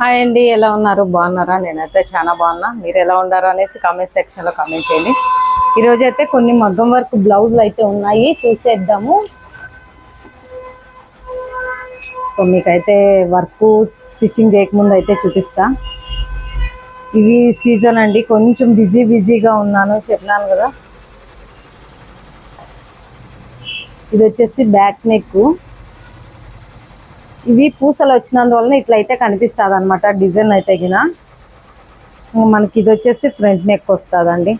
Hi అండి ఎలా ఉన్నారు? బాగున్నారా? నేనైతే చాలా బాగున్నా. మీరు ఎలా ఉన్నారు అనేసి కామెంట్ సెక్షన్లో కామెంట్ చేయండి. ఈరోజు అయితే కొన్ని మగ్గం వర్క్ బ్లౌజులు అయితే ఉన్నాయి. చూసేద్దాము. సో మీకైతే వర్క్ స్టిచ్చింగ్ చేయకముందు అయితే చూపిస్తా. ఇవి సీజన్ అండి. కొంచెం బిజీ బిజీగా ఉన్నాను చెప్పినాను కదా. ఇది వచ్చేసి బ్యాక్ నెక్. ఇవి పూసలు వచ్చినందువలన ఇట్లా అయితే కనిపిస్తుంది అనమాట డిజైన్ అయితే గిన. మనకి ఇది వచ్చేసి ఫ్రంట్ నెక్ వస్తుందండి.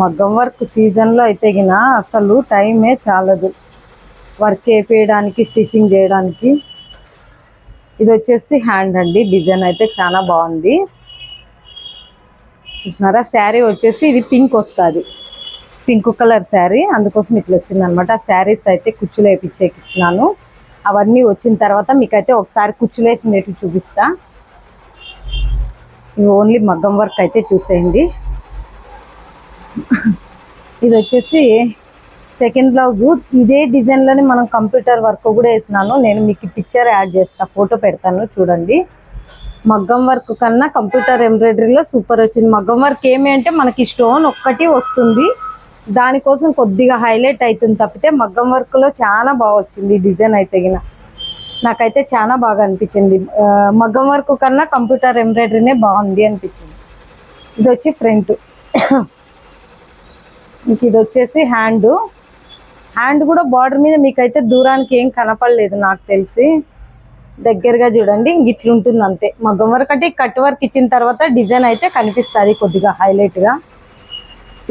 మగ్గం వర్క్ సీజన్లో అయితే గిన అసలు టైమే చాలదు. వర్క్ వేపేయడానికి స్టిచ్చింగ్ చేయడానికి. ఇది వచ్చేసి హ్యాండ్ అండి. డిజైన్ అయితే చాలా బాగుంది. చూసినారా? శారీ వచ్చేసి ఇది పింక్ వస్తుంది. Pink colour sari. అందుకోసం ఇట్లా వచ్చింది అనమాట శారీస్ అయితే కుచ్చులు వేపించేకి ఇచ్చినాను. అవన్నీ వచ్చిన తర్వాత మీకైతే ఒకసారి కుచ్చులు వేసినట్టు చూపిస్తా. ఇవి ఓన్లీ మగ్గం వర్క్ అయితే చూసేయండి. ఇది వచ్చేసి సెకండ్ బ్లౌజ్. ఇదే డిజైన్లోనే మనం కంప్యూటర్ వర్క్ కూడా వేసినాను. నేను మీకు పిక్చర్ యాడ్ చేస్తా ఫోటో పెడతాను చూడండి. మగ్గం వర్క్ కన్నా కంప్యూటర్ ఎంబ్రాయిడరీలో సూపర్ వచ్చింది. మగ్గం వర్క్ ఏమి అంటే మనకి స్టోన్ ఒక్కటి వస్తుంది. దానికోసం కొద్దిగా హైలైట్ అవుతుంది తప్పితే మగ్గం వర్క్లో చాలా బాగా వచ్చింది డిజైన్ అయితే గిన. నాకైతే చాలా బాగా అనిపించింది. మగ్గం వర్క్ కన్నా కంప్యూటర్ ఎంబ్రాయిడరీనే బాగుంది అనిపించింది. ఇది వచ్చి ఫ్రంట్ ఇంక ఇది వచ్చేసి హ్యాండ్ హ్యాండ్ కూడా బార్డర్ మీద మీకైతే దూరానికి ఏం కనపడలేదు నాకు తెలిసి. దగ్గరగా చూడండి ఇంక ఇట్లుంటుంది అంతే. మగ్గం వర్క్ అంటే కట్ వర్క్ ఇచ్చిన తర్వాత డిజైన్ అయితే కనిపిస్తుంది కొద్దిగా హైలైట్గా.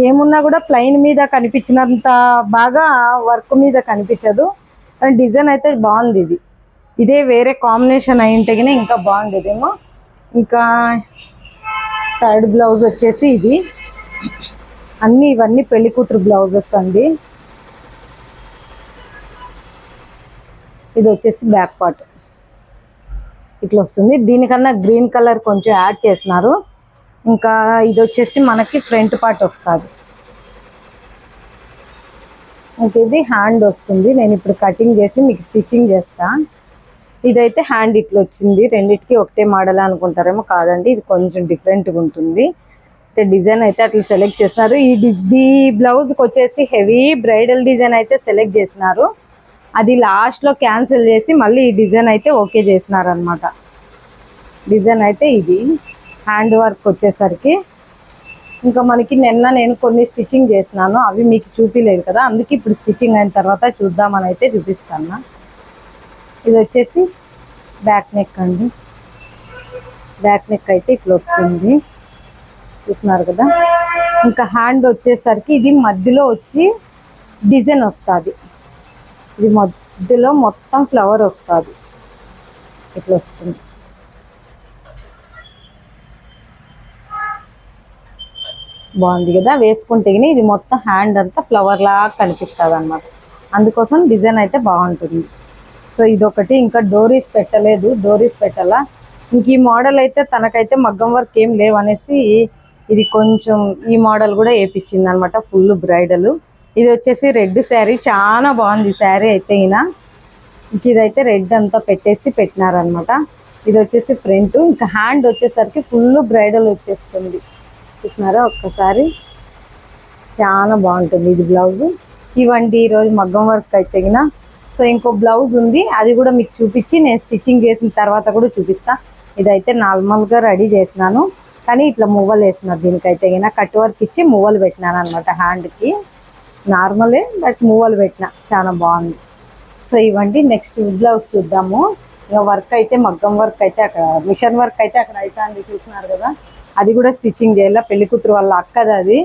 ఏమున్నా కూడా ప్లెయిన్ మీద కనిపించినంత బాగా వర్క్ మీద కనిపించదు. కానీ డిజైన్ అయితే బాగుంది ఇది. ఇదే వేరే కాంబినేషన్ అయి ఉంటే ఇంకా బాగుండేదేమో. ఇంకా థర్డ్ బ్లౌజ్ వచ్చేసి ఇది. అన్ని ఇవన్నీ పెళ్ళి కూతురు బ్లౌజెస్ అండి. ఇది వచ్చేసి బ్యాక్ పార్ట్. ఇట్లా వస్తుంది. దీనికన్నా గ్రీన్ కలర్ కొంచెం యాడ్ చేసినారు. ఇంకా ఇది వచ్చేసి మనకి ఫ్రంట్ పార్ట్ వస్తుంది ఇంకా ఇది హ్యాండ్ వస్తుంది. నేను ఇప్పుడు కటింగ్ చేసి మీకు స్టిచ్చింగ్ చేస్తా. ఇదైతే హ్యాండ్ ఇట్లా వచ్చింది. రెండిటికి ఒకటే మోడల్ అనుకుంటారేమో కాదండి. ఇది కొంచెం డిఫరెంట్గా ఉంటుంది. అయితే డిజైన్ అయితే అట్లా సెలెక్ట్ చేసినారు ఈ డి- ఈ బ్లౌజ్కి వచ్చేసి హెవీ బ్రైడల్ డిజైన్ అయితే సెలెక్ట్ చేసినారు అది లాస్ట్లో క్యాన్సిల్ చేసి మళ్ళీ ఈ డిజైన్ అయితే ఓకే చేసినారు అనమాట డిజైన్ అయితే ఇది. హ్యాండ్ వర్క్ వచ్చేసరికి. ఇంకా మనకి నిన్న నేను కొన్ని స్టిచ్చింగ్ చేసినాను. అవి మీకు చూపించలేదు కదా. అందుకే ఇప్పుడు స్టిచ్చింగ్ అయిన తర్వాత చూద్దామని అయితే చూపిస్తాను. ఇది వచ్చేసి బ్యాక్ నెక్ అండి. బ్యాక్ నెక్ అయితే ఇట్లా వస్తుంది. చూస్తున్నారు కదా? ఇంకా హ్యాండ్ వచ్చేసరికి ఇది మధ్యలో వచ్చి డిజైన్ వస్తుంది. ఇది మధ్యలో మొత్తం ఫ్లవర్ వస్తుంది. ఇట్లా వస్తుంది. బాగుంది కదా వేసుకుంటే ఇది మొత్తం హ్యాండ్ అంతా ఫ్లవర్ లాగా కనిపిస్తుంది అనమాట అందుకోసం డిజైన్ అయితే బాగుంటుంది. సో ఇదొకటి ఇంకా డోరీస్ పెట్టలేదు డోరీస్ పెట్టాలా? ఇంక ఈ మోడల్ అయితే తనకైతే మగ్గం వర్క్ ఏం లేవనేసి ఇది కొంచెం ఈ మోడల్ కూడా వేపించింది అనమాట ఫుల్ బ్రైడల్ ఇది వచ్చేసి రెడ్ శారీ చాలా బాగుంది శారీ అయితే ఈయన. ఇంక ఇదైతే రెడ్ అంతా పెట్టేసి పెట్టినారనమాట ఇది వచ్చేసి ఫ్రంట్ ఇంకా హ్యాండ్ వచ్చేసరికి ఫుల్ బ్రైడల్ వచ్చేస్తుంది. చూస్తున్నారా ఒక్కసారి. చాలా బాగుంటుంది ఇది బ్లౌజ్. ఇవ్వండి ఈరోజు మగ్గం వర్క్ అయితే సో ఇంకో బ్లౌజ్ ఉంది. అది కూడా మీకు చూపించి నేను స్టిచ్చింగ్ చేసిన తర్వాత కూడా చూపిస్తా. ఇదైతే నార్మల్గా రెడీ చేసినాను. కానీ ఇట్లా మువ్వలు వేసినారు దీనికైతే గిన. కట్ వర్క్ ఇచ్చి మువ్వలు పెట్టినాను అనమాట హ్యాండ్కి. నార్మలే బట్ మువ్వలు పెట్టిన. చాలా బాగుంది. సో ఇవ్వండి నెక్స్ట్ బ్లౌజ్ చూద్దాము. ఇక వర్క్ అయితే మగ్గం వర్క్ అయితే అక్కడ మిషన్ వర్క్ అయితే అక్కడ అవుతా అండి చూసినారు కదా. అది కూడా స్టిచ్చింగ్ చేయాల? పెళ్ళి కూతురు వాళ్ళ అక్కది అది.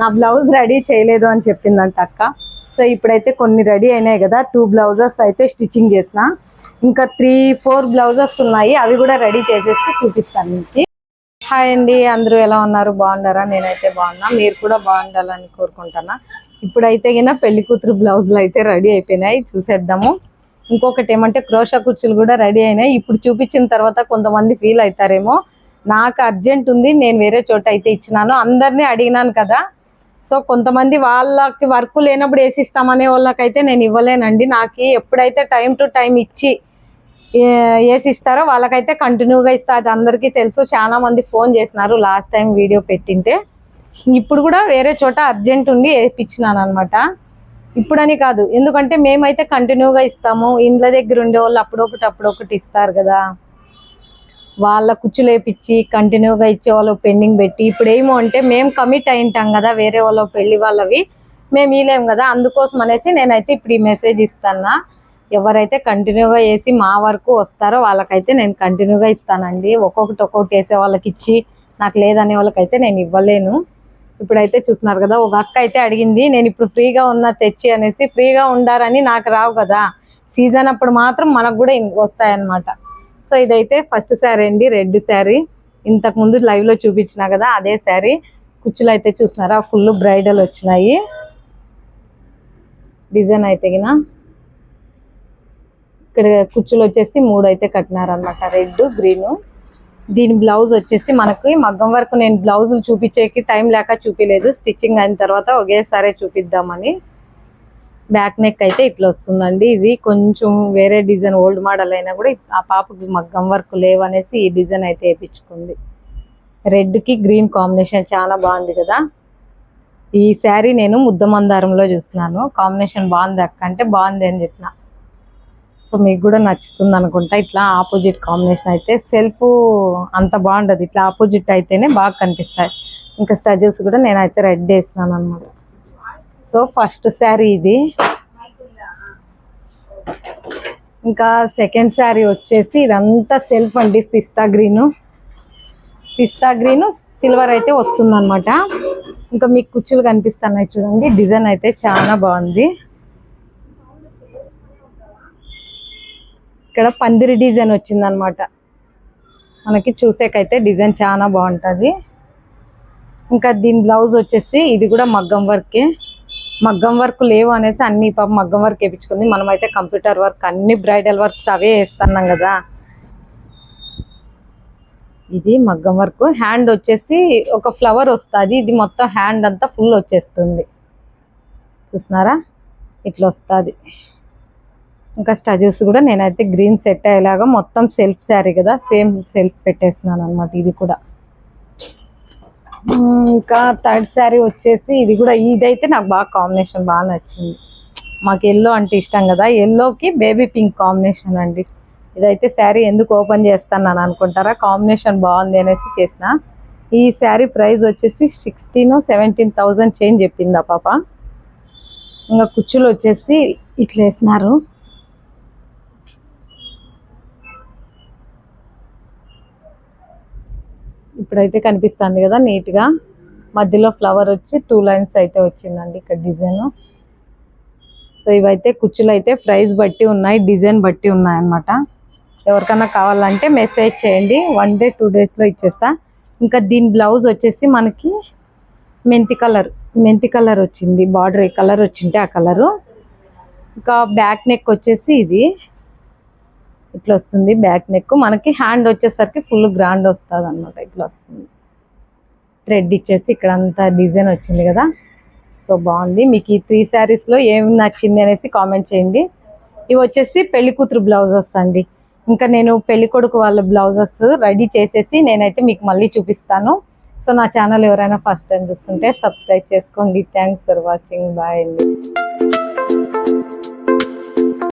నా బ్లౌజ్ రెడీ చేయలేదు అని చెప్పిందంట అక్క. సో ఇప్పుడైతే కొన్ని రెడీ అయినాయి కదా. టూ బ్లౌజెస్ అయితే స్టిచ్చింగ్ చేసిన. ఇంకా త్రీ ఫోర్ బ్లౌజెస్ ఉన్నాయి. అవి కూడా రెడీ చేసేసి చూపిస్తాను మీకు. హాయ్ అండి. అందరూ ఎలా ఉన్నారు? బాగున్నారా? నేనైతే బాగున్నా. మీరు కూడా బాగుండాలని కోరుకుంటున్నా. ఇప్పుడైతే కన్నా పెళ్ళి కూతురు బ్లౌజులు అయితే రెడీ అయిపోయినాయి. చూసేద్దాము. ఇంకొకటి ఏమంటే క్రోషా కుర్చీలు కూడా రెడీ అయినాయి. ఇప్పుడు చూపించిన తర్వాత కొంతమంది ఫీల్ అవుతారేమో. నాకు అర్జెంట్ ఉంది నేను వేరే చోట అయితే ఇచ్చినాను. అందరినీ అడిగినాను కదా. సో కొంతమంది వాళ్ళకి వర్క్ లేనప్పుడు వేసిస్తామనే వాళ్ళకైతే నేను ఇవ్వలేనండి. నాకు ఎప్పుడైతే టైం టు టైం ఇచ్చి వేసిస్తారో ఇస్తారో వాళ్ళకైతే కంటిన్యూగా ఇస్తా. అది అందరికీ తెలుసు. చాలా మంది ఫోన్ చేసినారు లాస్ట్ టైం వీడియో పెట్టింటే. ఇప్పుడు కూడా వేరే చోట అర్జెంట్ ఉండి వేయించినాను అనమాట ఇప్పుడని కాదు. ఎందుకంటే మేమైతే కంటిన్యూగా ఇస్తాము. ఇండ్ల దగ్గర ఉండే వాళ్ళు అప్పుడొకటి అప్పుడొకటి ఇస్తారు కదా. వాళ్ళ కుచ్చులేపిచ్చి కంటిన్యూగా ఇచ్చే వాళ్ళు పెండింగ్ పెట్టి ఇప్పుడు ఏమో అంటే మేము కమిట్ అయింటాం కదా వేరే వాళ్ళ పెళ్ళి వాళ్ళవి మేము ఇలేం కదా అందుకోసం అనేసి నేనైతే ఇప్పుడు ఈ మెసేజ్ ఇస్తానా ఎవరైతే కంటిన్యూగా వేసి మా వరకు వస్తారో వాళ్ళకైతే నేను కంటిన్యూగా ఇస్తానండి. ఒక్కొక్కటి ఒక్కొక్కటి వేసే వాళ్ళకి ఇచ్చి నాకు లేదనే వాళ్ళకైతే నేను ఇవ్వలేను. ఇప్పుడైతే చూస్తున్నారు కదా ఒక అక్క అయితే అడిగింది నేను ఇప్పుడు ఫ్రీగా ఉన్నా తెచ్చి అనేసి ఫ్రీగా ఉండారని నాకు రావు కదా. సీజన్ అప్పుడు మాత్రం మనకు కూడా వస్తాయన్నమాట. సో ఇదైతే ఫస్ట్ శారీ అండి రెడ్ శారీ ఇంతకు ముందు లైవ్లో చూపించిన కదా అదే శారీ కుచ్చులు అయితే చూస్తున్నారా ఫుల్ బ్రైడల్ వచ్చినాయి. డిజైన్ అయితే గిన. ఇక్కడ కుచ్చులు వచ్చేసి మూడు అయితే కట్టినారనమాట రెడ్ గ్రీన్ దీని బ్లౌజ్ వచ్చేసి మనకి మగ్గం వరకు నేను బ్లౌజులు చూపించేకి టైం లేక చూపించలేదు స్టిచ్చింగ్ అయిన తర్వాత ఒకేసారి చూపిద్దామని. బ్యాక్ నెక్ అయితే ఇట్లా వస్తుందండి. ఇది కొంచెం వేరే డిజైన్ ఓల్డ్ మోడల్ అయినా కూడా ఆ పాపకి మగ్గం వర్క్ లేవనేసి ఈ డిజైన్ అయితే వేయించుకుంది రెడ్కి గ్రీన్ కాంబినేషన్ చాలా బాగుంది కదా. ఈ శారీ నేను ముద్ద మందారంలో చూస్తున్నాను. కాంబినేషన్ బాగుంది అక్క అంటే బాగుంది అని చెప్పిన. సో మీకు కూడా నచ్చుతుంది అనుకుంటా. ఇట్లా ఆపోజిట్ కాంబినేషన్ అయితే సెల్ఫ్ అంత బాగుండదు. ఇట్లా ఆపోజిట్ అయితేనే బాగా కనిపిస్తాయి. ఇంకా స్టజల్స్ కూడా నేనైతే రెడ్ వేసినాను అనమాట సో ఫస్ట్ శారీ ఇది. ఇంకా సెకండ్ శారీ వచ్చేసి ఇదంతా సెల్ఫ్ అండి పిస్తా గ్రీన్ పిస్తా గ్రీన్ సిల్వర్ అయితే వస్తుంది అనమాట ఇంకా మీకు కుచ్చులు కనిపిస్తున్నాయి చూడండి డిజైన్ అయితే చాలా బాగుంది. ఇక్కడ పందిరి డిజైన్ వచ్చింది అనమాట మనకి చూసేకైతే డిజైన్ చాలా బాగుంటుంది. ఇంకా దీని బ్లౌజ్ వచ్చేసి ఇది కూడా మగ్గం వర్కే మగ్గం వర్క్ లేవు అనేసి అన్ని పాప మగ్గం వర్క్ వేయించుకుంది. మనమైతే కంప్యూటర్ వర్క్ అన్ని బ్రైడల్ వర్క్స్ అవే వేస్తున్నాం కదా. ఇది మగ్గం వర్క్. హ్యాండ్ వచ్చేసి ఒక ఫ్లవర్ వస్తుంది. ఇది మొత్తం హ్యాండ్ అంతా ఫుల్ వచ్చేస్తుంది. చూస్తున్నారా? ఇట్లా వస్తుంది. ఇంకా స్టజెస్ కూడా నేనైతే గ్రీన్ సెట్ అయ్యేలాగా మొత్తం సెల్ఫ్ శారీ కదా సేమ్ సెల్ఫ్ పెట్టేస్తున్నాను అనమాట ఇది కూడా. ఇంకా థర్డ్ శారీ వచ్చేసి ఇది కూడా ఇదైతే నాకు బాగా కాంబినేషన్ బాగా నచ్చింది. మాకు ఎల్లో అంటే ఇష్టం కదా ఎల్లోకి బేబీ పింక్ కాంబినేషన్ అండి. ఇదైతే శారీ ఎందుకు ఓపెన్ చేస్తాను అనుకుంటారా? కాంబినేషన్ బాగుంది అనేసి చేసిన. ఈ శారీ ప్రైస్ వచ్చేసి సిక్స్టీన్ సెవెంటీన్ థౌజండ్ చేంజ్ చెప్పింది ఆ పాప? ఇంకా కుచ్చులు వచ్చేసి ఇట్లా వేసినారు ఇప్పుడైతే కనిపిస్తుంది కదా నీట్గా. మధ్యలో ఫ్లవర్ వచ్చి టూ లైన్స్ అయితే వచ్చిందండి ఇక్కడ డిజైన్. సో ఇవైతే కుచ్చులు అయితే ప్రైస్ బట్టి ఉన్నాయి డిజైన్ బట్టి ఉన్నాయి అన్నమాట ఎవరికైనా కావాలంటే మెసేజ్ చేయండి వన్ డే టూ డేస్లో ఇచ్చేస్తా. ఇంకా దీని బ్లౌజ్ వచ్చేసి మనకి మెంతి కలర్ మెంతి కలర్ వచ్చింది బార్డర్ ఏ కలర్ వచ్చింటే ఆ కలరు. ఇంకా బ్యాక్ నెక్ వచ్చేసి ఇది. ఇట్లా వస్తుంది బ్యాక్ నెక్. మనకి హ్యాండ్ వచ్చేసరికి ఫుల్ గ్రాండ్ వస్తుంది అనమాట ఇట్లా వస్తుంది. థ్రెడ్ ఇచ్చేసి ఇక్కడ అంతా డిజైన్ వచ్చింది కదా. సో బాగుంది. మీకు ఈ త్రీ శారీస్లో ఏం నచ్చింది అనేసి కామెంట్ చేయండి. ఇవి వచ్చేసి పెళ్ళి కూతురు బ్లౌజెస్ అండి. ఇంకా నేను పెళ్ళి కొడుకు వాళ్ళ బ్లౌజెస్ రెడీ చేసేసి నేనైతే మీకు మళ్ళీ చూపిస్తాను. సో నా ఛానల్ ఎవరైనా ఫస్ట్ టైం చూస్తుంటే సబ్స్క్రైబ్ చేసుకోండి. థ్యాంక్స్ ఫర్ వాచింగ్ బాయ్ అండి.